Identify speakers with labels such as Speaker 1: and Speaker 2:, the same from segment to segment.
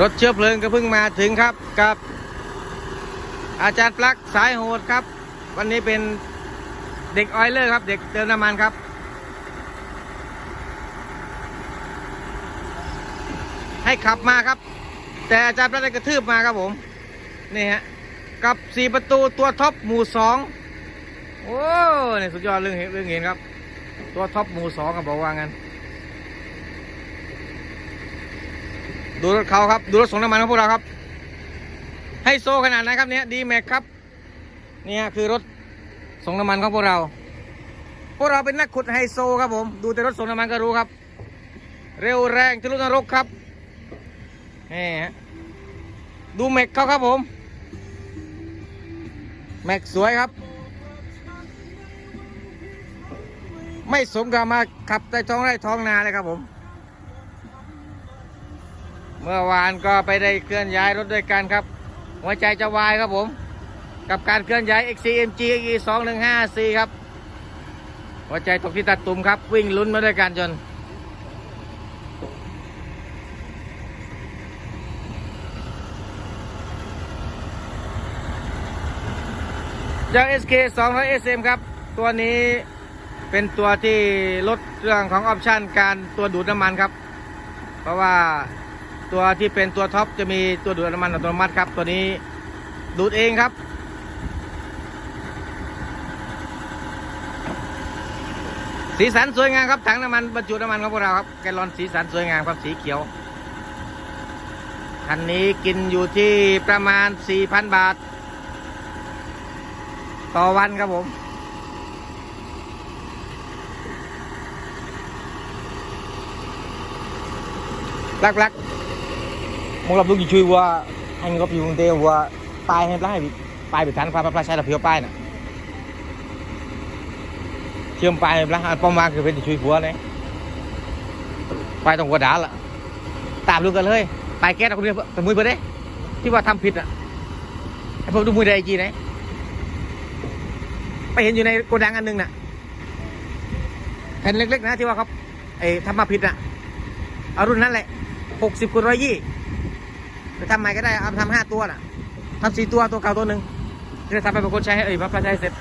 Speaker 1: รถเชื้อเพลิงก็เพิ่งมาถึงครับกับ อาจารย์ปลั๊กสายโหดครับ วันนี้เป็นเด็กออยเลอร์ครับ เด็กเติมน้ำมันครับ ให้ขับมาครับ แต่อาจารย์ปลั๊กได้กระทืบมาครับผม นี่ฮะ กับสี่ประตูตัวท็อปหมู่สองโอ้นี่สุดยอดเรื่องเห็นเรื่องเห็นครับ ตัวท็อปหมู่สองก็บอกว่างั้น ดูรถเขาครับ ดูรถส่งน้ำมันของพวกเราครับ ให้โซขนาดไหนครับเนี่ยดีแม็กครับ เนี่ยคือรถส่งน้ำมันของพวกเรา พวกเราเป็นนักขุดไฮโซครับผม ดูแต่รถส่งน้ำมันก็รู้ครับ เร็วแรงทะลุนรกครับนี่ฮะดูแม็กเขาครับผม แม็กสวยครับ ไม่สมกับมาขับใต้ท้องไร่ท้องนาเลยครับผม เมื่อวานก็ไปได้เคลื่อนย้ายรถด้วยกันครับ หัวใจจะวายครับผม กับการเคลื่อนย้าย XCMG E 2 1 5 4ครับ หัวใจตกที่ตัดตุ่มครับ วิ่งลุ้นมาด้วยกันจน เจ้า SK 200 SM ครับ ตัวนี้เป็นตัวที่ลดเรื่องของออปชันการตัวดูดน้ำมันครับ เพราะว่า ตัวที่เป็นตัวท็อปจะมีตัวดูดน้ำมันอัตโนมัติครับ ตัวนี้ดูดเองครับสีสันสวยงามครับถังน้ำมันบรรจุน้ำมันของพวกเราครับแกลลอนสีสันสวยงามครับสีเขียวคันนี้กินอยู่ที่ประมาณ 4,000 บาท ต่อวันครับผมลักลักมึ งรับลูกกี่ช่วยว่าให้งบอยู่กรุงเทพว่าป้ายให้ป้ายป้ายไปทันความพระใช้ระเพียวป้ายน่ะเชื่อมไป้ายให้ป้ายป้อมมาคือเป็นช่วยหัวเลยป้ายตรงหัวด่าละตามดูกันเลยไปแก๊สเอาคนเดียวแต่มือเพื่อได้ที่ว่าทำผิดอะไอ้พวกดูมือได้จีไหนไปเห็นอยู่ในโกดังอันหนึงน่ะแผ่นเล็กๆนะที่ว่าเขาไอ้ทำมาผิดอะเอารุ่นนั้นแหละหกสิบคูณร้อยยี่ ไปทำใหม่ก็ได้เอาทำห้าตัวน่ะทำสี่ตัวตัวเก่าตัวหนึ่งจะทำไปเป็นคนใช้ให้เอ่ยมาใช้เสร็จ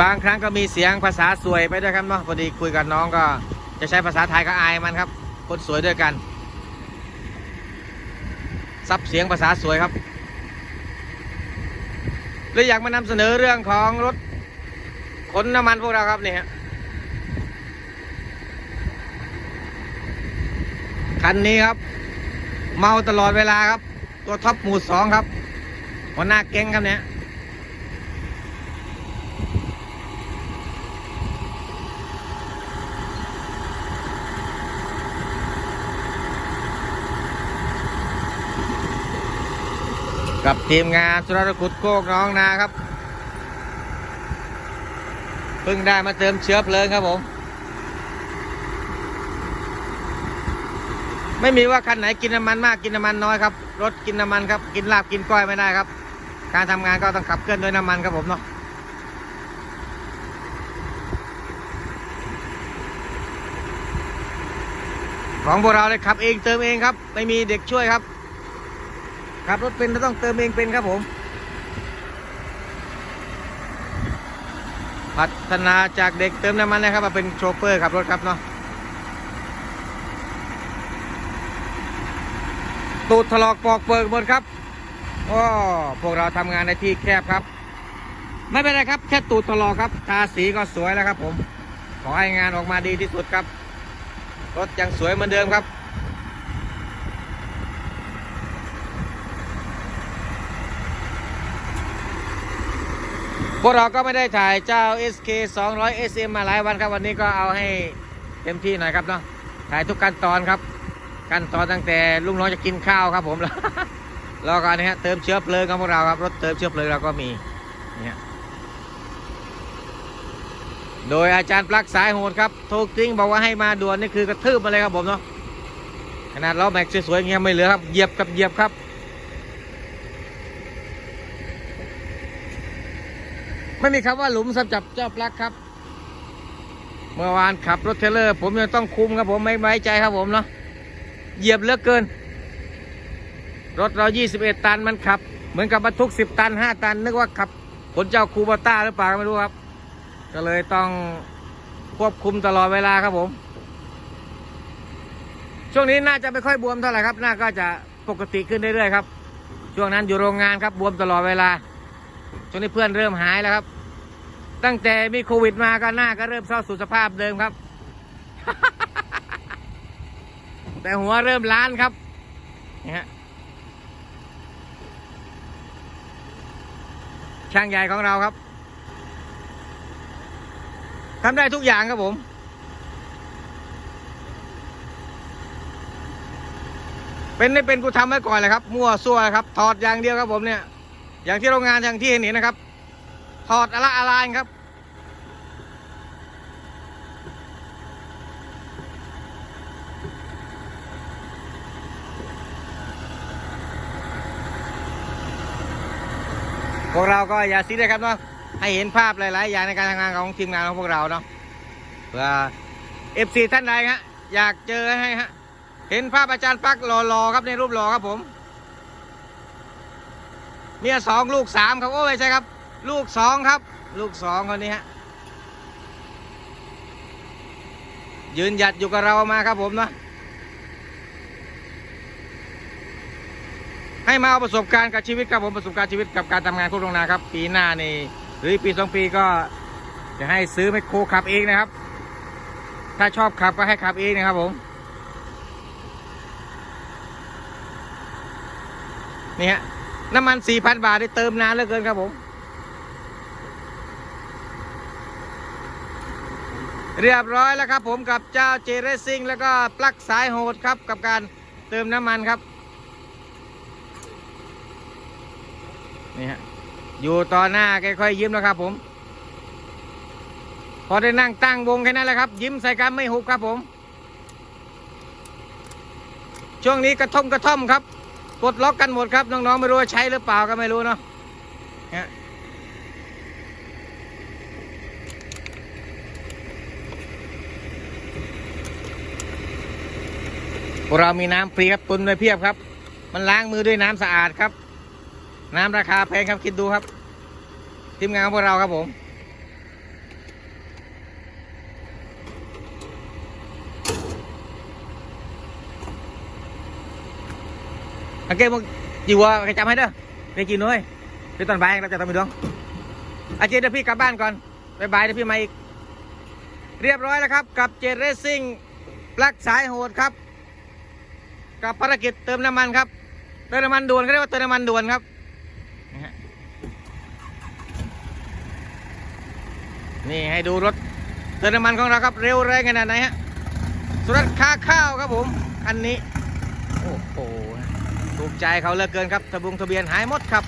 Speaker 1: บางครั้งก็มีเสียงภาษาสวยไปด้วยครับเนาะพอดีคุยกับน้องก็จะใช้ภาษาไทยก็อายมันครับ คนสวยด้วยกัน ซับเสียงภาษาสวยครับเลยอยากมานำเสนอเรื่องของรถขนน้ำมันพวกเราครับเนี่ยคันนี้ครับ เมาตลอดเวลาครับ ตัวท็อปหมู่สองครับ หัวหน้าแก๊งครับเนี่ย กับทีมงานสุรกุดโคกน้องนาครับ เพิ่งได้มาเติมเชื้อเพลิงครับผม ไม่มีว่าคันไหนกินน้ำมันมากกินน้ำมันน้อยครับ รถกินน้ำมันครับ กินลาบกินก้อยไม่ได้ครับ การทำงานก็ต้องขับเคลื่อนด้วยน้ำมันครับผมเนาะของพวกเราเลยขับเองเติมเองครับ ไม่มีเด็กช่วยครับ ขับรถเป็นก็ต้องเติมเองเป็นครับผม พัฒนาจากเด็กเติมน้ำมันนะครับมาเป็นโชเฟอร์ขับรถครับเนาะตูดถลอกปอกเปิกหมดครับโอ้พวกเราทำงานในที่แคบครับ ไม่เป็นไรครับ แค่ตูดถลอกครับ ทาสีก็สวยแล้วครับผม ขอให้งานออกมาดีที่สุดครับ รถยังสวยเหมือนเดิมครับ วกเราก็ไม่ได้ถ่ายเจ้า SK 200 SM มาหลายวันครับ วันนี้ก็เอาให้เต็มที่หน่อยครับเนาะถ่ายทุกขั้นตอนครับ ขั้นตอนตั้งแต่ลุงน้องจะกินข้าวครับผมแล้วแล้วก็นี่ฮะเติมเชื้อเพลิงของพวกเราครับรถเติมเชื้อเพลิงเราก็มีเนี่ยโดยอาจารย์ปลั๊กสายโหดครับโทรกริ้งบอกว่าให้มาด่วนนี่คือกระทืบมาเลยครับผมเนาะขนาดล้อแม็กซ์สวยๆอย่างเงี้ยไม่เหลือครับเหยียบกับเหยียบครับ ไม่มีคำว่าหลุมสำจับเจ้าปลั๊กครับ เมื่อวานขับรถเทรลเลอร์ ผมยังต้องคุมครับผมไม่ไว้ใจครับผมเนาะเหยียบเลือเกิน รถเรา 21 ตันมันขับ เหมือนกับบรรทุก 10 ตัน 5 ตัน นึกว่าขับขนเจ้าคูบาต้าหรือเปล่าไม่รู้ครับ ก็เลยต้องควบคุมตลอดเวลาครับผม ช่วงนี้น่าจะไม่ค่อยบวมเท่าไหร่ครับน่าก็จะปกติขึ้นเรื่อยๆครับ ช่วงนั้นอยู่โรงงานครับบวมตลอดเวลาช่วงนี้เพื่อนเริ่มหายแล้วครับ ตั้งแต่มีโควิดมาก็หน้าก็เริ่มเข้าสู่สภาพเดิมครับ แต่หัวเริ่มล้านครับนี่ฮะช่างใหญ่ของเราครับทำได้ทุกอย่างครับผม เป็นไม่เป็นกูทำไว้ก่อนเลยครับ มั่วซั่วครับ ถอดอย่างเดียวครับผมเนี่ย อย่างที่โรงงานอย่างที่เห็นเห็นะครับ ถอดอะละอะลายครับ พวกเราก็อย่าซีเรียสครับเนาะให้เห็นภาพหลาย ๆ อย่างในการทำงานของทีมงานของพวกเราเนาะเพื่อเอฟซีท่านใดฮะอยากเจอให้ฮะเห็นภาพอาจารย์ปักหล่อๆครับในรูปหล่อครับผมเมียสองลูกสามครับโอ้ไม่ใช่ครับ ลูกสองครับ ลูกสองคนนี้ฮะยืนหยัดอยู่กับเรามาครับผมเนาะ ให้มาเอาประสบการณ์กับชีวิตครับผมประสบการณ์ชีวิตกับการทำงานโคกโรงนาครับ ปีหน้านี่หรือปีสองปีก็จะให้ซื้อไมโครขับเองนะครับ ถ้าชอบขับก็ให้ขับเองนะครับผมนี่ฮะน้ำมัน 4,000 บาทได้เติมนานเหลือเกินครับผม เรียบร้อยแล้วครับผมกับเจ้าเจเรซิ่งแล้วก็ปลั๊กสายโหดครับกับการเติมน้ำมันครับ นี่ฮะอยู่ต่อหน้าค่อยๆยิ้มแล้วครับผม พอได้นั่งตั้งวงแค่นั้นแหละครับ ยิ้มใส่กันไม่หุบครับผม ช่วงนี้กระท่อมกระท่อมครับปลดล็อกกันหมดครับน้องๆไม่รู้ว่าใช้หรือเปล่าก็ไม่รู้เนาะเรามีน้ำฟรีครับตุนไว้เพียบครับ มันล้างมือด้วยน้ำสะอาดครับ น้ำราคาแพงครับคิดดูครับ ทีมงานของพวกเราครับผมโอเคมึงอยู่ว่าใครจำให้เด้อไปกินด้วยเดี๋ยวตอนบ่ายเราจะทำอีกดวงอาเจเดี๋ยวพี่กลับบ้านก่อนบายบายเดี๋ยวพี่มาอีก เรียบร้อยแล้วครับ กับเจเรซิ่งปลั๊กสายโหดครับ กับภารกิจเติมน้ำมันครับ เติมน้ำมันด่วนเขาเรียกว่าเติมน้ำมันด่วนครับนี่ฮะ นี่ให้ดูรถเติมน้ำมันของเราครับ เร็วแรงขนาดไหนฮะสุรัตคาข้าวครับผมคันนี้ โอ้โหถูกใจเขาเหลือเกินครับทะบุงทะเบียนหายหมดครับ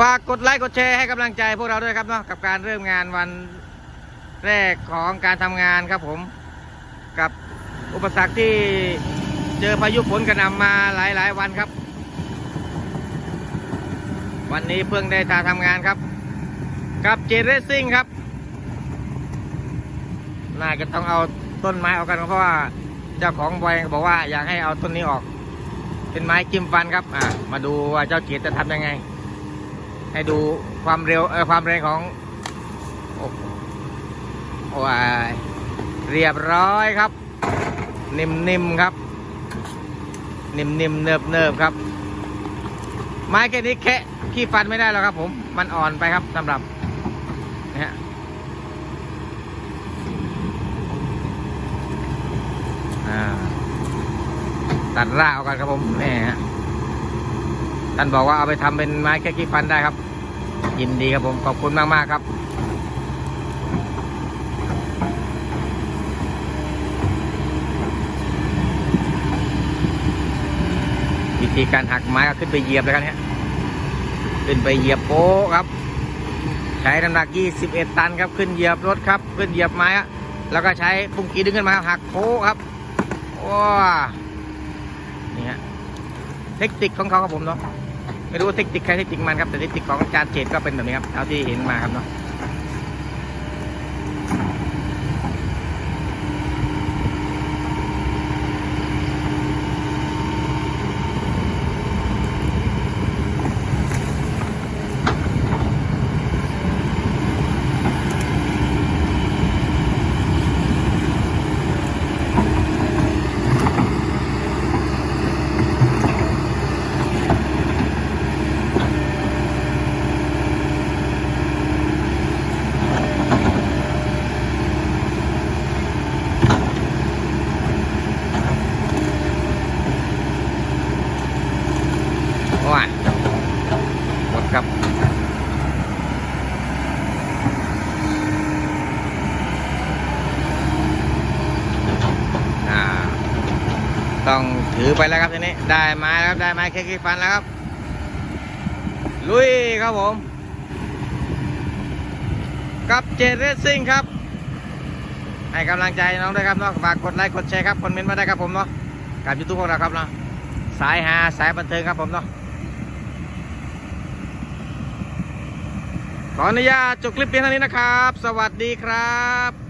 Speaker 1: ฝากกดไลค์กดแชร์ให้กำลังใจพวกเราด้วยครับเนาะกับการเริ่มงานวันแรกของการทำงานครับผม กับอุปสรรคที่เจอพายุฝนกระหน่ำมาหลายๆ วันครับ วันนี้เพิ่งได้ตาทำงานครับ กับเจเรซิ่งครับ น่าจะต้องเอาต้นไม้ออกกันเพราะว่าเจ้าของบอยบอกว่าอยากให้เอาต้นนี้ออก เป็นไม้จิ้มฟันครับอ่ามาดูว่าเจ้าเกีจะทำยังไง ให้ดูความเร็วเออความแรงของโอ้โหโอ้ยเรียบร้อยครับ นิ่มๆครับ นิ่มๆเนิบๆครับ ไม้แค่นี้แค่ขี้ฟันไม่ได้แล้วครับผม มันอ่อนไปครับสำหรับนะฮะตัดรากเอากันครับผมนี่ฮะท่านบอกว่าเอาไปทำเป็นไม้แค่ขี้ฟันได้ครับ ยินดีครับผม ขอบคุณมากมากๆครับ ธีการหักไม้ก็ขึ้นไปเหยียบเลยครับเนี่ยขึ้นไปเหยียบโป๊ครับ ใช้น้ำหนัก 21 ตันครับขึ้นเหยียบรถครับ ขึ้นเหยียบไม้อะแล้วก็ใช้ปุ่มกีดึงขึ้นมาหักโค้ครับว้านี่ฮะเทคนิคของเขาครับผมเนาะไม่รู้เทคนิคใครเทคนิคมันครับแต่เทคนิคของอาจารย์เจตก็เป็นแบบนี้ครับเอาที่เห็นมาครับเนาะ ว้ายหมดครับ อ่า ต้องถือ ไปแล้วครับทีนี้ได้ไม้แล้วครับได้ไม้เคกิฟันแล้วครับ ลุยครับผม กับเจเรสซิ่งครับ ให้กำลังใจน้องด้วยครับเนาะฝากกดไลค์กดแชร์ครับคอมเมนต์มาได้ครับผมเนาะกับยูทูบของเราครับเนาะสายหาสายบันเทิงครับผมเนาะขออนุญาตจบคลิปเพียงเท่านี้นะครับ สวัสดีครับ